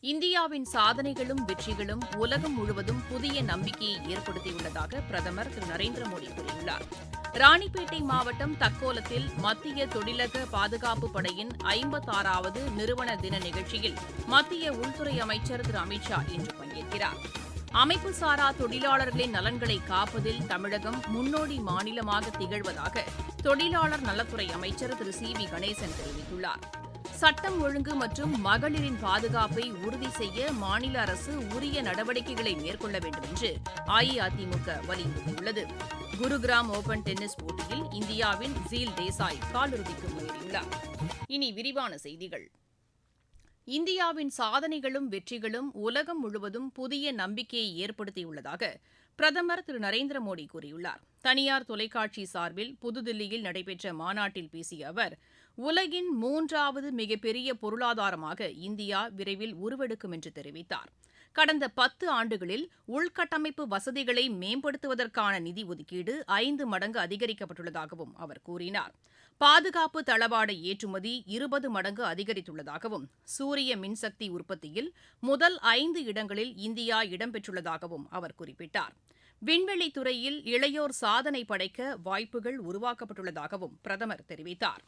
இந்தியாவின் சாதனைகளும் வெற்றிகளும் உலகம் முழுவதும் புதிய நம்பிக்கையை ஏற்படுத்தியுள்ளதாக பிரதமர் திரு. நரேந்திர மோடி கூறியுள்ளார். ராணிப்பேட்டை மாவட்டம் தக்கோலத்தில் மத்திய தொழிலக பாதுகாப்பு படையின் ஐம்பத்தாறாவது நிறுவன தின நிகழ்ச்சியில் மத்திய உள்துறை அமைச்சர் திரு. அமித் ஷா இன்று பங்கேற்கிறார். அமைப்பு சாரா தொழிலாளர்களின் நலன்களை காப்பதில் தமிழகம் முன்னோடி மாநிலமாக திகழ்வதாக தொழிலாளர் நலத்துறை அமைச்சர் திரு. சி. வி. கணேசன் தெரிவித்துள்ளார். சட்டம் ஒழுங்கு மற்றும் மகளிரின் பாதுகாப்பை உறுதி செய்ய மாநில அரசு உரிய நடவடிக்கைகளை மேற்கொள்ள வேண்டும் என்று அஇஅதிமுக வலியுறுத்தியுள்ளது. குருகிராம் ஓபன் டென்னிஸ் போட்டியில் இந்தியாவின் ஜீல் தேசாய் காலிறுதிக்கு முன்னேறியுள்ளார். இனி விரிவான செய்திகள். இந்தியாவின் சாதனைகளும் வெற்றிகளும் உலகம் முழுவதும் புதிய நம்பிக்கையை ஏற்படுத்தியுள்ளதாக பிரதமர் திரு நரேந்திர மோடி கூறியுள்ளார். தனியார் தொலைக்காட்சி சார்பில் புதுதில்லியில் நடைபெற்ற மாநாட்டில் பேசிய அவர் உலகின் மூன்றாவது மிகப்பெரிய பொருளாதாரமாக இந்தியா விரைவில் உருவெடுக்கும் என்று தெரிவித்தார். கடந்த பத்து ஆண்டுகளில் உள்கட்டமைப்பு வசதிகளை மேம்படுத்துவதற்கான நிதி ஒதுக்கீடு ஐந்து மடங்கு அதிகரிக்கப்பட்டுள்ளதாகவும் அவர் கூறினார். பாதுகாப்பு தளவாட ஏற்றுமதி இருபது மடங்கு அதிகரித்துள்ளதாகவும் சூரிய மின்சக்தி உற்பத்தியில் முதல் ஐந்து இடங்களில் இந்தியா இடம்பெற்றுள்ளதாகவும் அவர் குறிப்பிட்டார். விண்வெளி துறையில் இளையோர் சாதனை படைக்க வாய்ப்புகள் உருவாக்கப்பட்டுள்ளதாகவும் பிரதமர் தெரிவித்தார்.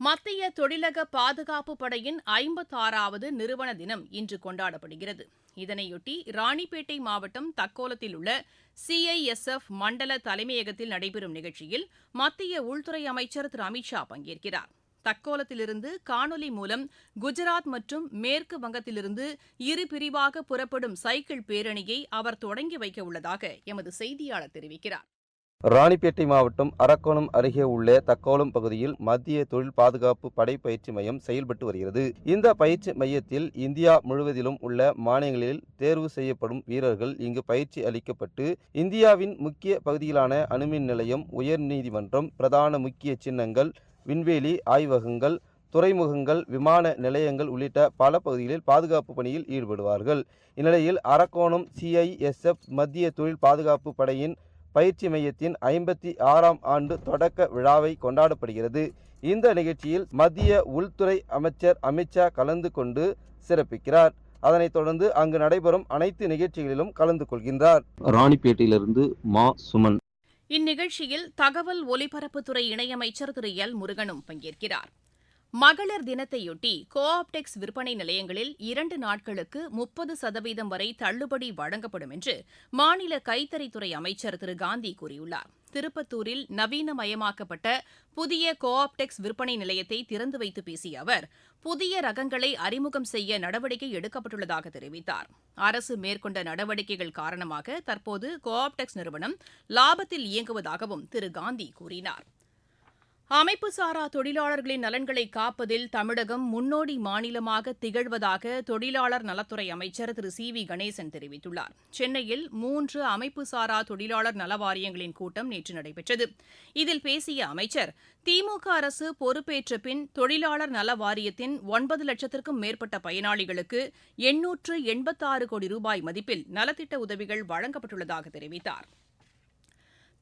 மத்திய தொழிலக பாதுகாப்பு படையின் ஐம்பத்தாறாவது நிறுவன தினம் இன்று கொண்டாடப்படுகிறது. இதனையொட்டி ராணிப்பேட்டை மாவட்டம் தக்கோலத்தில் உள்ள சிஐஎஸ்எஃப் மண்டல தலைமையகத்தில் நடைபெறும் நிகழ்ச்சியில் மத்திய உள்துறை அமைச்சர் திரு அமித்ஷா பங்கேற்கிறார். தக்கோலத்திலிருந்து காணொலி மூலம் குஜராத் மற்றும் மேற்கு வங்கத்திலிருந்து இரு பிரிவாக புறப்படும் சைக்கிள் பேரணியை அவர் தொடங்கி வைக்க உள்ளதாக எமது செய்தியாளர் தெரிவிக்கிறார். ராணிப்பேட்டை மாவட்டம் அரக்கோணம் அருகே உள்ள தக்கோலம் பகுதியில் மத்திய தொழில் பாதுகாப்பு படை பயிற்சி மையம் செயல்பட்டு வருகிறது. இந்த பயிற்சி மையத்தில் இந்தியா முழுவதிலும் உள்ள மாநிலங்களில் தேர்வு செய்யப்படும் வீரர்கள் இங்கு பயிற்சி அளிக்கப்பட்டு இந்தியாவின் முக்கிய பகுதியிலான அணுமின் நிலையம் உயர்நீதிமன்றம் பிரதான முக்கிய சின்னங்கள் விண்வெளி ஆய்வகங்கள் துறைமுகங்கள் விமான நிலையங்கள் உள்ளிட்ட பல பகுதிகளில் பாதுகாப்பு பணியில் ஈடுபடுவார்கள். இந்நிலையில் அரக்கோணம் சிஐஎஸ்எஃப் மத்திய தொழில் பாதுகாப்பு படையின் பயிற்சி மையத்தின் ஐம்பத்தி ஆறாம் ஆண்டு தொடக்க விழாவை கொண்டாடப்படுகிறது. இந்த நிகழ்ச்சியில் மத்திய உள்துறை அமைச்சர் அமித்ஷா கலந்து கொண்டு சிறப்பிக்கிறார். அதனைத் தொடர்ந்து அங்கு நடைபெறும் அனைத்து நிகழ்ச்சிகளிலும் கலந்து கொள்கின்றார். ராணிப்பேட்டையிலிருந்து மா. சுமன். இந்நிகழ்ச்சியில் தகவல் ஒலிபரப்புத்துறை இணையமைச்சர் திரு. எல். முருகனும் பங்கேற்கிறார். மகளிர் தினத்தையொட்டி கோ ஆப்டெக்ஸ் விற்பனை நிலையங்களில் இரண்டு நாட்களுக்கு முப்பது சதவீதம் வரை தள்ளுபடி வழங்கப்படும் என்று மாநில கைத்தறித்துறை அமைச்சர் திரு. காந்தி கூறியுள்ளார். திருப்பத்தூரில் நவீனமயமாக்கப்பட்ட புதிய கோ ஆப்டெக்ஸ் விற்பனை நிலையத்தை திறந்து வைத்து பேசிய அவர் புதிய ரகங்களை அறிமுகம் செய்ய நடவடிக்கை எடுக்கப்பட்டுள்ளதாக தெரிவித்தார். அரசு மேற்கொண்ட நடவடிக்கைகள் காரணமாக தற்போது கோ ஆப்டெக்ஸ் நிறுவனம் லாபத்தில் இயங்குவதாகவும் திரு. காந்தி கூறினார். அமைப்புசாரா தொழிலாளர்களின் நலன்களை காப்பதில் தமிழகம் முன்னோடி மாநிலமாக திகழ்வதாக தொழிலாளர் நலத்துறை அமைச்சர் திரு சி வி கணேசன் தெரிவித்துள்ளார். சென்னையில் மூன்று அமைப்புசாரா தொழிலாளர் நல வாரியங்களின் கூட்டம் நேற்று நடைபெற்றது. இதில் பேசிய அமைச்சர் திமுக அரசு பொறுப்பேற்ற பின் தொழிலாளர் நல வாரியத்தின் ஒன்பது லட்சத்திற்கும் மேற்பட்ட பயனாளிகளுக்கு எண்ணூற்று எண்பத்தாறு கோடி ரூபாய் மதிப்பில் நலத்திட்ட உதவிகள் வழங்கப்பட்டுள்ளதாக தெரிவித்தார்.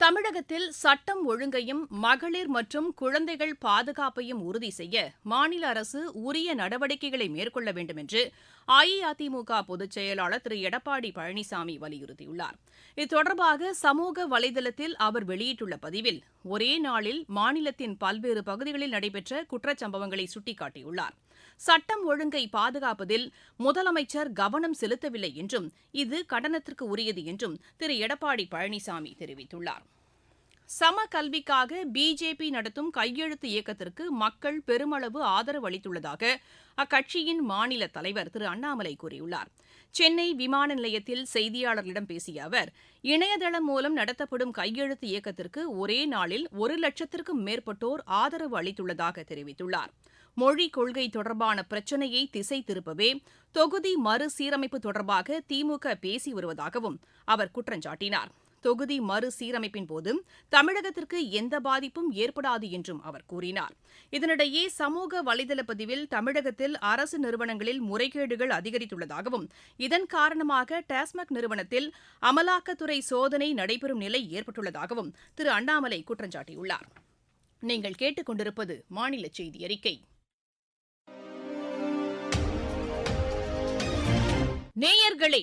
தமிழகத்தில் சட்டம் ஒழுங்கையும் மகளிர் மற்றும் குழந்தைகள் பாதுகாப்பையும் உறுதி செய்ய மாநில அரசு உரிய நடவடிக்கைகளை மேற்கொள்ள வேண்டும் என்று அஇஅதிமுக பொதுச் செயலாளர் திரு. எடப்பாடி பழனிசாமி வலியுறுத்தியுள்ளார். இது தொடர்பாக சமூக வலைதளத்தில் அவர் வெளியிட்டுள்ள பதிவில் ஒரே நாளில் மாநிலத்தின் பல்வேறு பகுதிகளில் நடைபெற்ற குற்றச்சம்பவங்களை சுட்டிக்காட்டியுள்ளார். சட்டம் ஒழுங்கை பாதுகாப்பதில் முதலமைச்சர் கவனம் செலுத்தவில்லை என்றும் இது கடனத்திற்கு உரியது என்றும் திரு. எடப்பாடி பழனிசாமி தெரிவித்துள்ளார். சம கல்விக்காக பிஜேபி நடத்தும் கையெழுத்து இயக்கத்திற்கு மக்கள் பெருமளவு ஆதரவு அளித்துள்ளதாக அக்கட்சியின் மாநில தலைவர் திரு அண்ணாமலை கூறியுள்ளார். சென்னை விமான நிலையத்தில் செய்தியாளர்களிடம் பேசிய அவர் இணையதளம் மூலம் நடத்தப்படும் கையெழுத்து இயக்கத்திற்கு ஒரே நாளில் ஒரு லட்சத்திற்கும் மேற்பட்டோர் ஆதரவு அளித்துள்ளதாக தெரிவித்துள்ளார். மொழிக் கொள்கை தொடர்பான பிரச்சினையை திசை திருப்பவே தொகுதி மறுசீரமைப்பு தொடர்பாக திமுக பேசி வருவதாகவும் அவர் குற்றஞ்சாட்டினார் தொகுதி மறுசீரமைப்பின்போது தமிழகத்திற்கு எந்த பாதிப்பும் ஏற்படாது என்றும் அவர் கூறினார். இதனிடையே சமூக வலைதள பதிவில் தமிழகத்தில் அரசு நிறுவனங்களில் முறைகேடுகள் அதிகரித்துள்ளதாகவும் இதன் காரணமாக டாஸ்மாக் நிறுவனத்தில் அமலாக்கத்துறை சோதனை நடைபெறும் நிலை ஏற்பட்டுள்ளதாகவும் திரு அண்ணாமலை குற்றம் சாட்டியுள்ளார் நீங்கள் கேட்டுக்கொண்டிருப்பது மாநில செய்தி அறிக்கை. நேயர்களே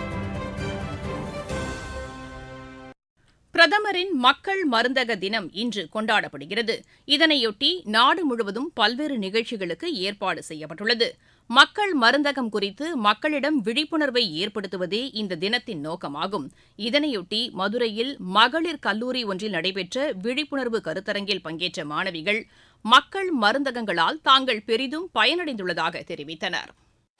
பிரதமரின் மக்கள் மருந்தக தினம் இன்று கொண்டாடப்படுகிறது. இதனையொட்டி நாடு முழுவதும் பல்வேறு நிகழ்ச்சிகளுக்கு ஏற்பாடு செய்யப்பட்டுள்ளது. மக்கள் மருந்தகம் குறித்து மக்களிடம் விழிப்புணர்வை ஏற்படுத்துவதே இந்த தினத்தின் நோக்கமாகும். இதனையொட்டி மதுரையில் மகளிர் கல்லூரி ஒன்றில் நடைபெற்ற விழிப்புணர்வு கருத்தரங்கில் பங்கேற்ற மாணவிகள் மக்கள் மருந்தகங்களால் தாங்கள் பெரிதும் பயனடைந்துள்ளதாக தெரிவித்தனர்.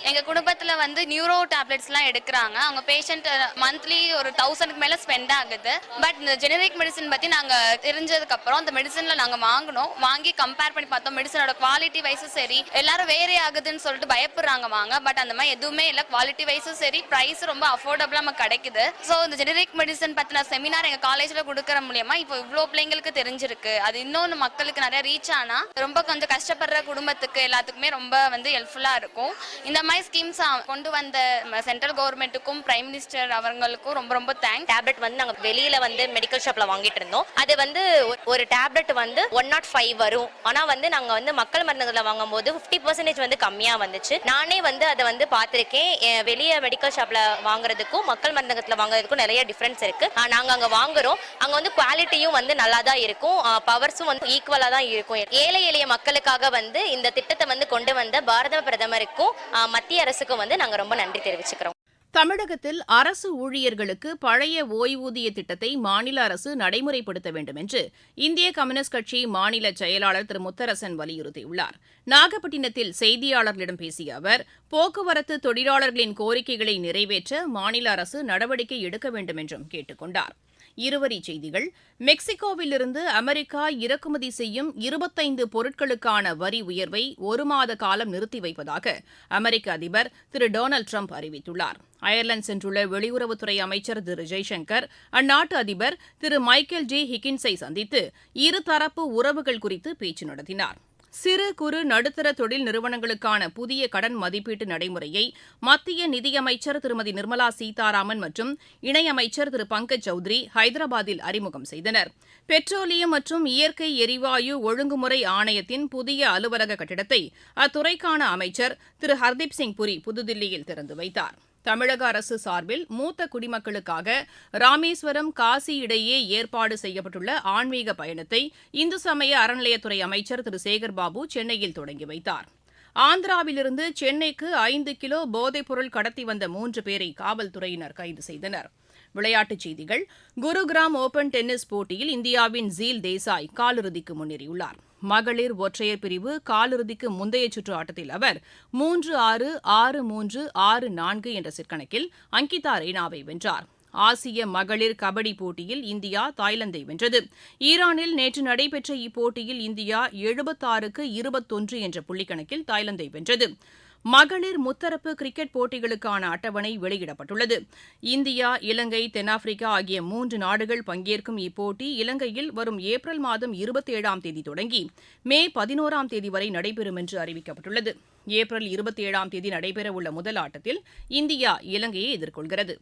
எங்க குடும்பத்துல வந்து நியூரோ டேப்லெட்ஸ்லாம் எடுக்கிறாங்க. அவங்க பேஷண்ட் மந்த்லி ஒரு தௌசண்ட்க்கு மேல ஸ்பெண்ட் ஆகுது. பட் இந்த ஜெனரிக் மெடிசன் பத்தி நாங்க தெரிஞ்சதுக்கு அப்புறம் அந்த மெடிசன்ல நாங்க வாங்கினோம். வாங்கி கம்பேர் பண்ணி பார்த்தோம். மெடிசனோட குவாலிட்டி வைஸும் சரி. எல்லாரும் வேறே ஆகுதுன்னு சொல்லிட்டு பயப்படுறாங்க வாங்க. பட் அந்த மாதிரி எதுவுமே இல்லை. குவாலிட்டி வைஸும் சரி. ப்ரைஸ் ரொம்ப அஃபோர்டபுளா நமக்கு கிடைக்குது. ஸோ இந்த ஜெனரிக் மெடிசன் பத்தின செமினார் எங்க காலேஜ்ல கொடுக்கற மூலியமா இப்போ இவ்வளோ பிள்ளைங்களுக்கு தெரிஞ்சிருக்கு. அது இன்னொன்று மக்களுக்கு நிறைய ரீச் ஆனா ரொம்ப கொஞ்சம் கஷ்டப்படுற குடும்பத்துக்கு எல்லாத்துக்குமே ரொம்ப வந்து ஹெல்ப்ஃபுல்லா இருக்கும். இந்த மாதிரி ஸ்கீம்ஸ் கொண்டு வந்த சென்ட்ரல் கவர்மெண்ட்டுக்கும் பிரைம் மினிஸ்டர் அவங்களுக்கும் ரொம்ப ரொம்ப தேங்க்ஸ் டேப்லெட் வந்து நாங்க வெளியில வந்து மெடிக்கல் ஷாப்ல வாங்கிட்டு இருந்தோம். அது வந்து ஒ- ஒரு டேப்லெட் வந்து ஒன் நாட் ஃபைவ் வரும். ஆனா வந்து நாங்க வந்து மக்கள் மருந்துகளை வாங்கும் போது ஃபிஃப்டி பர்சன்டேஜ் வந்து கம்மியா வந்துச்சு. நானே வந்து அதை வந்து பார்த்துருக்கேன். வெளியே மெடிக்கல் ஷாப்ல வாங்குறதுக்கும் மக்கள் மருந்தகத்துல வாங்குறதுக்கும் நிறைய டிஃபரன்ஸ் இருக்கு. நாங்க அங்க வாங்குறோம். அங்க வந்து குவாலிட்டியும் வந்து நல்லா தான் இருக்கும் பவர்ஸும் வந்து ஈக்குவலா தான் இருக்கும். ஏழை எளிய மக்களுக்காக வந்து இந்த திட்டத்தை வந்து கொண்டு வந்த பாரத பிரதமருக்கும் மத்திய அரசுக்கும் வந்து நாங்க ரொம்ப நன்றி தெரிவிச்சுக்கிறோம். தமிழகத்தில் அரசு ஊழியர்களுக்கு பழைய ஓய்வூதிய திட்டத்தை மாநில அரசு நடைமுறைப்படுத்த வேண்டும் என்று இந்திய கம்யூனிஸ்ட் கட்சி மாநில செயலாளர் திரு முத்தரசன் வலியுறுத்தியுள்ளார். நாகப்பட்டினத்தில் செய்தியாளர்களிடம் பேசிய அவர் போக்குவரத்து தொழிலாளர்களின் கோரிக்கைகளை நிறைவேற்ற மாநில அரசு நடவடிக்கை எடுக்க வேண்டும் என்றும் கேட்டுக் கொண்டாா் இருவரிச் செய்திகள். மெக்சிகோவிலிருந்து அமெரிக்கா இறக்குமதி செய்யும் இருபத்தைந்து பொருட்களுக்கான வரி உயர்வை ஒரு மாத காலம் நிறுத்தி வைப்பதாக அமெரிக்க அதிபர் திரு டொனால்டு ட்ரம்ப் அறிவித்துள்ளார். அயர்லாந்து சென்றுள்ள வெளியுறவுத்துறை அமைச்சர் திரு ஜெய்சங்கர் அந்நாட்டு அதிபர் திரு மைக்கேல் ஜே ஹிக்கின்ஸை சந்தித்து இருதரப்பு உறவுகள் குறித்து பேச்சு நடத்தினார். சிறு குறு நடுத்தர தொழில் நிறுவனங்களுக்கான புதிய கடன் மதிப்பீட்டு நடைமுறையை மத்திய நிதியமைச்சர் திருமதி நிர்மலா சீதாராமன் மற்றும் இணையமைச்சர் திரு பங்கஜ் சௌத்ரி ஹைதராபாத்தில் அறிமுகம் செய்தனர். பெட்ரோலியம் மற்றும் இயற்கை எரிவாயு ஒழுங்குமுறை ஆணையத்தின் புதிய அலுவலக கட்டிடத்தை அத்துறைக்கான அமைச்சர் திரு ஹர்தீப் சிங் புரி புதுதில்லியில் திறந்து வைத்தார். தமிழக அரசு சார்பில் மூத்த குடிமக்களுக்காக ராமேஸ்வரம் காசி இடையே ஏற்பாடு செய்யப்பட்டுள்ள ஆன்மீக பயணத்தை இந்து சமய அறநிலையத்துறை அமைச்சர் திரு சேகர்பாபு சென்னையில் தொடங்கி வைத்தார். ஆந்திராவிலிருந்து சென்னைக்கு ஐந்து கிலோ போதைப்பொருள் கடத்தி வந்த மூன்று பேரை காவல்துறையினர் கைது செய்தனர். விளையாட்டுச் செய்திகள் குருகிராம் ஓபன் டென்னிஸ் போட்டியில் இந்தியாவின் ஜீல் தேசாய் காலிறுதிக்கு முன்னேறியுள்ளார். மகளிர் ஒற்றையர் பிரிவு காலிறுதிக்கு முந்தைய சுற்று ஆட்டத்தில் அவர் மூன்று ஆறு ஆறு மூன்று ஆறு நான்கு என்ற சிற்கணக்கில் அங்கிதா ரெய்னாவை வென்றார். ஆசிய மகளிர் கபடி போட்டியில் இந்தியா தாய்லாந்தை வென்றது. ஈரானில் நேற்று நடைபெற்ற இப்போட்டியில் இந்தியா எழுபத்தாறுக்கு இருபத்தொன்று என்ற புள்ளிக்கணக்கில் தாய்லாந்தை வென்றது. மகளிர் முத்தரப்பு கிரிக்கெட் போட்டிகளுக்கான அட்டவணை வெளியிடப்பட்டுள்ளது. இந்தியா இலங்கை தென்னாப்பிரிக்கா ஆகிய மூன்று நாடுகள் பங்கேற்கும் இப்போட்டி இலங்கையில் வரும் ஏப்ரல் மாதம் இருபத்தி ஏழாம் தேதி தொடங்கி மே பதினோராம் தேதி வரை நடைபெறும் என்று அறிவிக்கப்பட்டுள்ளது. ஏப்ரல் இருபத்தி ஏழாம் தேதி நடைபெறவுள்ள முதல் ஆட்டத்தில் இந்தியா இலங்கையை எதிர்கொள்கிறது.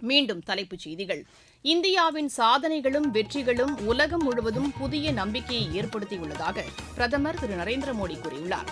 மீண்டும் தலைப்புச் செய்திகள். இந்தியாவின் சாதனைகளும் வெற்றிகளும் உலகம் முழுவதும் புதிய நம்பிக்கையை ஏற்படுத்தியுள்ளதாக பிரதமர் திரு நரேந்திர மோடி கூறியுள்ளார்.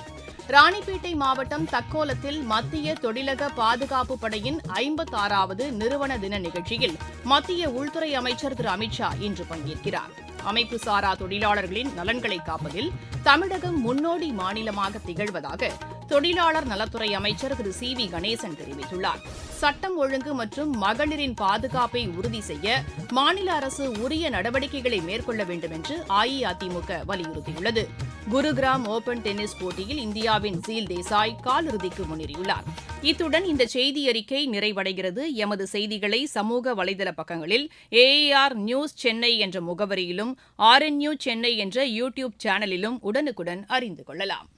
ராணிப்பேட்டை மாவட்டம் தக்கோலத்தில் மத்திய தொழிலக பாதுகாப்பு படையின் ஐம்பத்தாறாவது நிறுவன தின நிகழ்ச்சியில் மத்திய உள்துறை அமைச்சர் திரு அமித்ஷா இன்று பங்கேற்கிறார். அமைப்பு சாரா தொழிலாளர்களின் நலன்களை காப்பதில் தமிழகம் முன்னோடி மாநிலமாக திகழ்வதாக தொழிலாளர் நலத்துறை அமைச்சர் திரு சி வி கணேசன் தெரிவித்துள்ளார். சட்டம் ஒழுங்கு மற்றும் மகளிரின் பாதுகாப்பை உறுதி செய்ய மாநில அரசு உரிய நடவடிக்கைகளை மேற்கொள்ள வேண்டும் என்று அஇஅதிமுக வலியுறுத்தியுள்ளது. குருகிராம் ஓபன் டென்னிஸ் போட்டியில் இந்தியாவின் சீல் தேசாய் காலிறுதிக்கு முன்னேறியுள்ளார். இத்துடன் இந்த செய்தி அறிக்கை நிறைவடைகிறது. எமது செய்திகளை சமூக வலைதள பக்கங்களில் ஏஏஆர் நியூஸ் சென்னை என்ற முகவரியிலும் ஆர்என்யூ சென்னை என்ற யூ டியூப் சேனலிலும் உடனுக்குடன் அறிந்து கொள்ளலாம்.